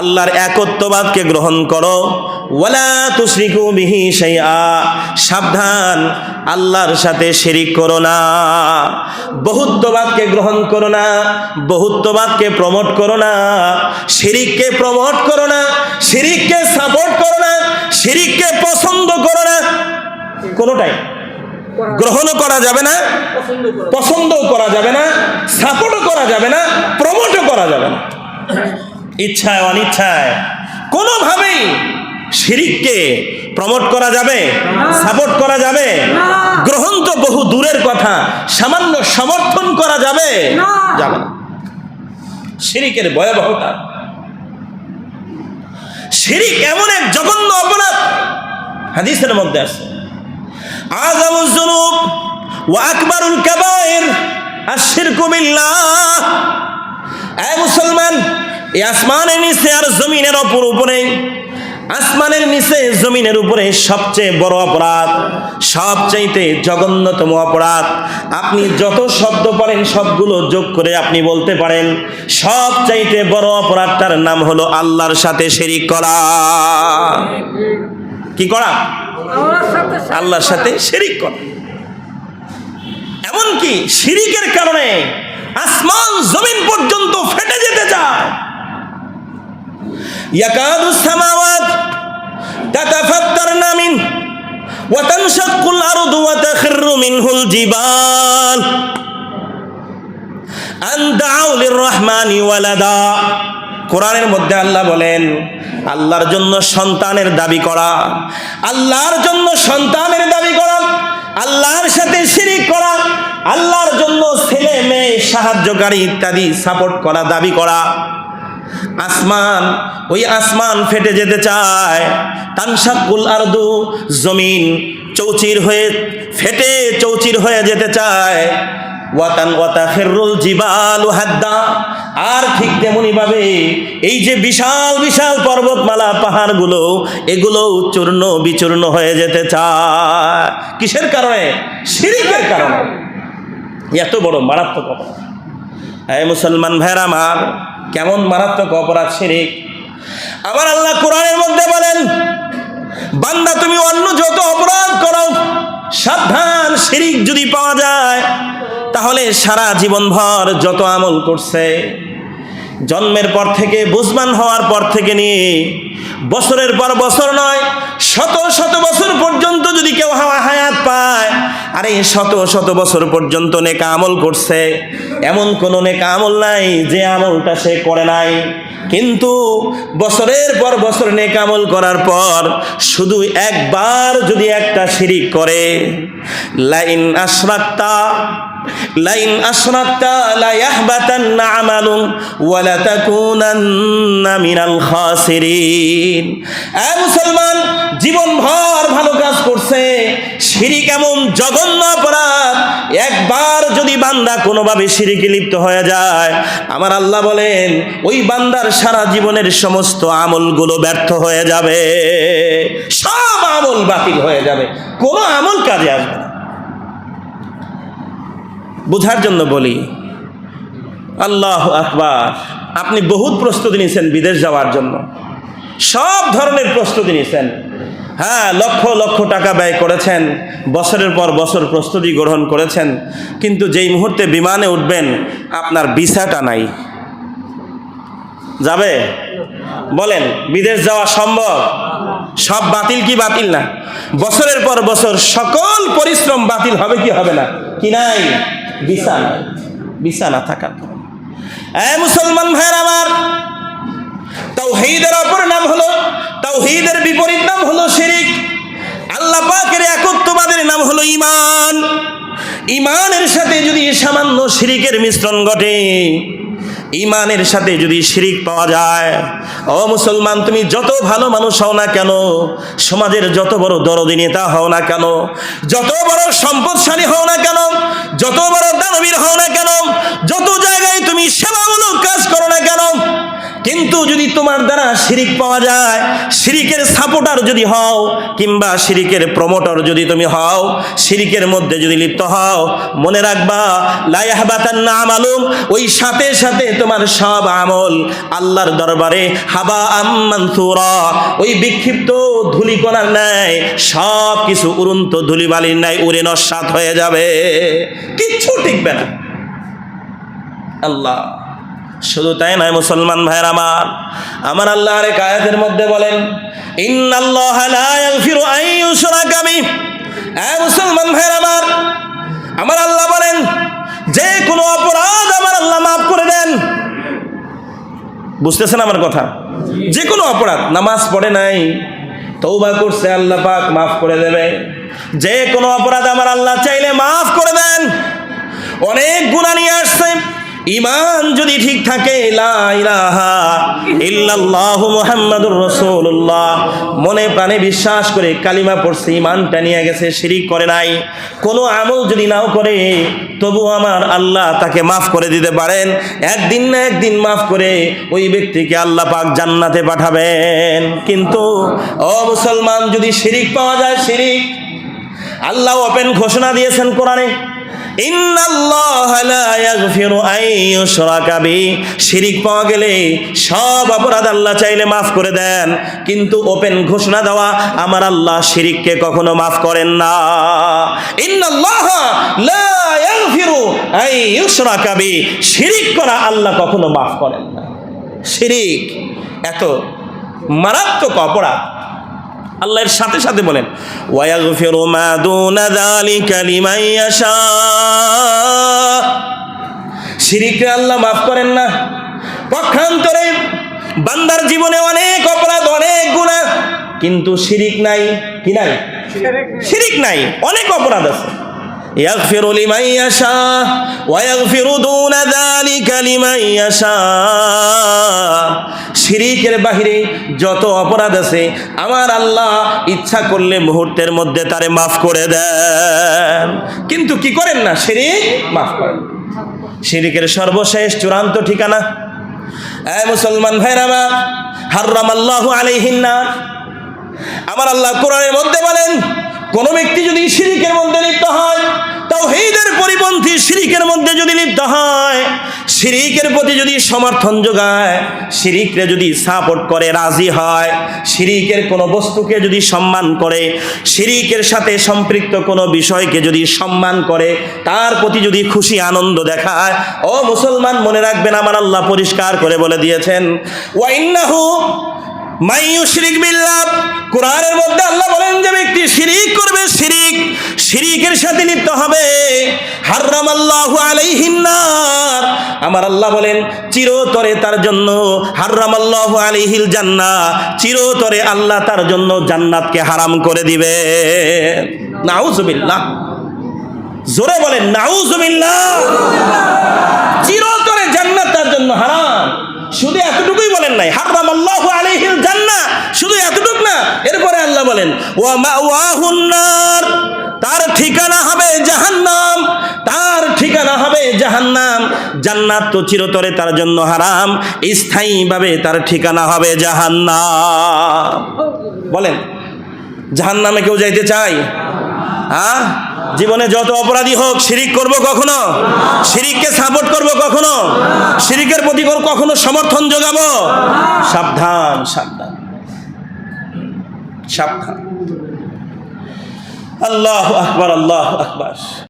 আল্লাহর একত্ববাদকে গ্রহণ করো। ওয়ালা তুশরিকু বিহি শাইআ। সাবধান, আল্লাহর সাথে শিরিক করো না। বহুত্ববাদকে গ্রহণ করো না। বহুত্ববাদকে প্রমোট করো না। শিরিককে প্রমোট করো না। শিরিককে সাপোর্ট করো না। শিরিককে পছন্দ করো না। কোনোটাই? গ্রহণও করা যাবে না। পছন্দও করা যাবে না। সাপোর্টও করা যাবে না। প্রমোটও করা যাবে না। ইচ্ছায় অনিচ্ছায় কোনোভাবেই শিরিককে প্রমোট করা যাবে সাপোর্ট করা যাবে গ্রহণ তো বহু দূরের কথা সামান্য সমর্থন করা যাবে। যাবে না। শিরিকের ভয়াবহতা। শিরিক এমন এক জঘন্য অপরাধ। হাদিসের মধ্যে আছে। আযমুজ যুনুব ওয়া আকবারুল কাবায়ের আশিরকু বিল্লাহ। এ মুসলমান এই আসমানের নিচে আর জমিনের অপর উপরে আসমানের নিচে জমিনের উপরে সবচেয়ে বড় অপরাধ সবচাইতে জঘন্যতম অপরাধ। আপনি যত শব্দ পারেন সবগুলো যোগ করে আপনি বলতে পারেন সবচাইতে বড় অপরাধটার নাম হলো আল্লাহর সাথে শিরিক করা। কি করা? আল্লাহর সাথে শিরিক করা। এমনকি শিরিকের কারণে আসমান জমিন পর্যন্ত ফেটে যেতে চায়। সামাওয়াত কোরআনের মধ্যে আল্লাহ বলেন, আল্লাহর জন্য সন্তানের দাবি করা, আল্লাহর জন্য সন্তানের দাবি করা, আল্লাহর সাথে শিরিক করা, আল্লাহর জন্য ছেলে, মেয়ে, সাহায্যকারী ইত্যাদি সাপোর্ট করা, দাবি করা। আসমান, ওই আসমান ফেটে যেতে চায়। তানসাকুল আরদু, জমিন চৌচির হয়ে, ফেটে চৌচির হয়ে যেতে চায়। ওয়াতান ওয়াতা খেরুল জিবাল হাদ্দা। আর ঠিক তেমনি ভাবে এই যে বিশাল বিশাল পর্বতমালা, পাহাড়গুলো, এগুলো চূর্ণ বিচূর্ণ হয়ে যেতে চায়। কিসের কারণে? শিরিকের কারণে। এত বড় মারাত্মক অপরাধ হ্যাঁ মুসলমান ভাইরা আমার কেমন মারাত্মক অপরাধ শিরিক আমার আল্লাহ কোরআনের মধ্যে বলেন, বান্দা, তুমি অন্য যত অপরাধ করো, সাবধান শিরিক যদি পাওয়া যায়, তাহলে সারা জীবনভর যত আমল করছে, জন্মের পর থেকে বুঝমান হওয়ার পর থেকে নিয়ে, বছরের পর বছর নয়, শত শত বছর পর্যন্ত যদি কেউ হাওয়া হায়াত পায় আরে শত শত বছর পর্যন্ত নেকা আমল করছে। এমন কোনো নেকা আমল নাই যে আমলটা সে করে নাই। কিন্তু বছরের পর বছর নেক আমল করার পর শুধু একবার যদি একটা শিরিক করে, লাইন আশরাক্তা লাইন আশরাক্তা, লা ইয়াহবাতান্না আমালু ওয়া লা তাকুনান্না মিনাল খাসিরিন। এ মুসলমান, জীবনভর ভালো কাজ শিরিক এমন জঘন্য অপরাধ একবার যদি বান্দা কোনোভাবে শিরিকে লিপ্ত হয়ে যায়, আমার আল্লাহ বলেন, ওই বান্দার সারা জীবনের সমস্ত আমলগুলো ব্যর্থ হয়ে যাবে। সব আমল বাতিল হয়ে যাবে। কোনো আমল কাজে আসবে না। বোঝার জন্য বলি, আল্লাহ আকবার, আপনি বহুত প্রস্তুতি নিয়েছেন বিদেশ যাওয়ার জন্য। সব ধরনের প্রস্তুতি নিয়েছেন। হ্যাঁ লক্ষ লক্ষ টাকা ব্যয় করেছেন, বছরের পর বছর প্রস্তুতি গ্রহণ করেছেন, কিন্তু যেই মুহূর্তে বিমানে উঠবেন, আপনার ভিসাটা নাই। যাবে? বলেন, বিদেশ যাওয়া সম্ভব? সব বাতিল কি বাতিল না? বছরের পর বছর সকল পরিশ্রম বাতিল হবে কি হবে না? কি নাই? ভিসা নাই। না থাকার মুসলমান ভাইয়ের আমার তাওহীদের অপর নাম হলো, তাওহীদের বিপরীত নাম হলো শিরিক। আল্লাহ পাকের একত্ববাদের নাম হলো ঈমান। ঈমানের সাথে যদি সামান্য শিরিকের মিশ্রণ ঘটে ইমানের সাথে যদি শিরিক পাওয়া যায়, ও মুসলমান, তুমি যত ভালো মানুষ হও না কেন, সমাজের যত বড় দরদি নেতা হও না কেন, যত বড় সম্পদশালী হও না কেন, যত বড় দানবীর হও না কেন, যত জায়গায় তুমি কেন কিন্তু যদি তোমার দ্বারা শিরিক পাওয়া যায়, শিরিকের সাপোর্টার যদি হও, কিংবা শিরিকের প্রমোটর যদি তুমি হও, শিরিকের মধ্যে যদি লিপ্ত হও, মনে রাখবা লাইহাবাতান না আমালুম, ওই সাথে সাথে তোমার সব আমল আল্লাহর দরবারে হাবা আম্মানসুরা ওই বিক্ষিপ্ত ধুলিকণার ন্যায় সব কিছু উড়ন্ত ধুলিবালির ন্যায় উড়ে নস্বাত হয়ে যাবে। কিচ্ছু টিকবে না। আল্লাহ। শুধু তাই নয়, মুসলমান ভাইয়ের আমার। আমার আল্লাহর এক আয়াতের মধ্যে বলেন এ মুসলমান ভাইয়ের আমার। আমার আল্লাহ বলেন, যে কোনো অপরাধ আমার আল্লাহ মাফ করে দেন। বুঝতেছেন আমার কথা? যে কোনো অপরাধ, নামাজ পড়ে নাই তৌবা করছে, আল্লাহ পাক মাফ করে দেবে। যে কোনো অপরাধ আমার আল্লাহ চাইলে মাফ করে দেন। অনেক গুণা নিয়ে আসছে। ইমান যদি ঠিক থাকে মুহাম্মাদুর মনে প্রাণে বিশ্বাস করে কালিমা পড়ছে ইমানটা নিয়ে গেছে, শিরিক করে নাই। কোনো আমল যদি নাও করে তবু আমার আল্লাহ তাকে মাফ করে দিতে পারেন। একদিন না একদিন মাফ করে ওই ব্যক্তিকে আল্লাহ পাক জান্নাতে পাঠাবেন। কিন্তু, ও মুসলমান, যদি শিরিক পাওয়া যায়, শিরিক। আল্লাহ ওপেন ঘোষণা দিয়েছেন কোরআনে। শিরিক পাওয়া গেলে সব অপরাধ আল্লাহ চাইলে মাফ করে দেন। কিন্তু ওপেন ঘোষণা দেওয়া, আমার আল্লাহ শিরিককে কখনো মাফ করেন না। শিরিক করা আল্লাহ কখনো মাফ করেন না। শিরিক এত মারাত্মক অপরাধ। আল্লাহর সাথে সাথে বলেন ওয়াগফিরু মা দুনা যালিকা লিমান ইয়াশা শিরিকে আল্লাহ মাফ করেন না পক্ষান্তরে বান্দার জীবনে অনেক অপরাধ অনেক গুনাহ কিন্তু শিরিক নাই কি নাই শিরিক নাই অনেক অপরাধ আছে يغفر لمن يشاء ويغفر دون ذلك لمن يشاء শিরিকের বাহিরে যত অপরাধ আছে, আমার আল্লাহ ইচ্ছা করলে মুহূর্তের মধ্যে তারে মাফ করে দেন। কিন্তু কি করেন না? শিরিক মাফ করেন। শিরিকের সর্বশেষ চূড়ান্ত ঠিকানা? এ মুসলমান ভাইরা আমার হার্রাম আল্লাহ আলাইহিন্না আমার আল্লাহ কোরআনের মধ্যে বলেন, কোন ব্যক্তি যদি শিরিকের মধ্যে লিপ্ত হয় তাওহীদের পরিপন্থী শিরিকের মধ্যে যদি লিপ্ত হয়, শিরিকের প্রতি যদি সমর্থন যোগায়, শিরিকরে যদি সাপোর্ট করে, রাজি হয়, শিরিকের কোনো বস্তুকে যদি সম্মান করে, শিরিকের সাথে সম্পৃক্ত কোনো বিষয়কে যদি সম্মান করে, তার প্রতি যদি খুশি আনন্দ দেখায়, ও মুসলমান মনে রাখবেন, আমার আল্লাহ পরিষ্কার করে বলে দিয়েছেন ওয়াইন্নাহু মাইয়ুশরিক বিল্লাহ। কোরআনের মধ্যে আল্লাহ বলেন যে ব্যক্তি শিরিক করবে, শিরিক, শিরিকের সাথে লিপ্ত হবে। হাররাম আল্লাহু আলাইহিনার আমার আল্লাহ বলেন, চিরতরে তার জন্য হাররাম আল্লাহু আলাইহিল জান্নাহ, চিরতরে আল্লাহ তার জন্য জান্নাতকে হারাম করে দিবে। নাউজুবিল্লাহ জোরে বলেন নাউজুবিল্লাহ চিরতরে জান্নাত তার জন্য হারাম। শুধু এতটুকুই বলেন নাই। হারাম আল্লাহ আলাইহিল জান্নাহ। শুধু এতটুক না, এরপরে আল্লাহ বলেন, ওয়া মাওয়াহুন নার। তার ঠিকানা হবে জাহান্নাম। তার ঠিকানা হবে জাহান্নাম। জান্নাত তো চিরতরে তার জন্য হারাম। স্থায়ীভাবে তার ঠিকানা হবে জাহান্নাম। বলেন, জাহান্নামে কেউ যাইতে চায়? হ্যাঁ? জীবনে যত অপরাধী হোক, শিরিক করব কখনো? শিরিককে সাপোর্ট করব কখনো? শিরিকের প্রতি কখনো সমর্থন যোগাবো? সাবধান সাবধান। সাবধান। আল্লাহ আকবার আল্লাহ আকবার।